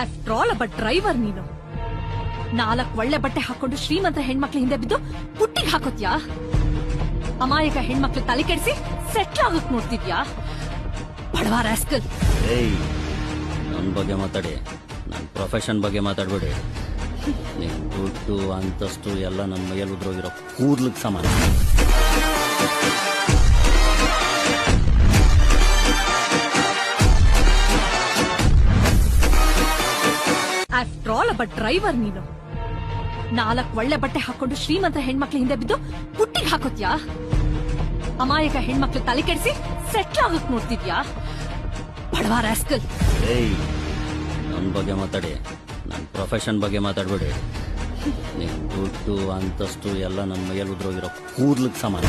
After all ಒಬ್ಬ driver ನೀನು. ನಾಲ್ಕ್ ಒಳ್ಳೆ ಬಟ್ಟೆ ಹಾಕೊಂಡು ಶ್ರೀಮಂತ ಹೆಣ್ಮಕ್ಳ ಹಿಂದೆ ಬಿದ್ದು ಪುಟ್ಟಿಗೆ ಹಾಕೋತ್ಯಾ? ಅಮಾಯಕ ಹೆಣ್ಮಕ್ಳು ತಲೆ ಕೆಡಿಸಿ ಸೆಟ್ಲ್ ಆಗಕ್ ನೋಡ್ತಿದ್ಯಾ? ಬಡವ ರಾಸ್ಕಲ್ ಏಯ್ ನನ್ನ ಬಗ್ಗೆ ಮಾತಾಡಿ. ನನ್ನ ಪ್ರೊಫೆಷನ್ ಬಗ್ಗೆ ಮಾತಾಡ್ಬೇಡಿ. ದುಡ್ಡು, ಅಂತಸ್ತು ಎಲ್ಲ ನನ್ನ ಮೈಯಲ್ಲಿ ಉದ್ರೋಗಿರೋ ಕೂದ್ಲಿಗೆ ಸಮಾನ. ಆಫ್ಟರ್ ಆಲ್ ಡ್ರೈವರ್ ನೀನು. ನಾಲ್ಕು ಒಳ್ಳೆ ಬಟ್ಟೆ ಹಾಕೊಂಡು ಶ್ರೀಮಂತ ಹೆಣ್ಮಕ್ಳ ಹಿಂದೆ ಬಿದ್ದು ಪುಟ್ಟಿಗೆ ಹಾಕೋತ್ಯಾ? ಅಮಾಯಕ ಹೆಣ್ಮಕ್ಳು ತಲೆ ಕೆಡಿಸಿ ಸೆಟ್ಲ್ ಆಗಕ್ ನೋಡ್ತಿದ್ಯಾ? ಬಡವ ರಾಸ್ಕಲ್ ಏಯ್ ನನ್ನ ಬಗ್ಗೆ ಮಾತಾಡಿ. ನನ್ನ ಪ್ರೊಫೆಷನ್ ಬಗ್ಗೆ ಮಾತಾಡ್ಬೇಡಿ. ನಿಮ್ ದುಡ್ಡು, ಅಂತಸ್ತು ಎಲ್ಲ ನನ್ನ ಮೈಯಲ್ಲಿ ಉದ್ರೋಗಿರೋ ಕೂದ್ಲಿಗೆ ಸಮಾನ.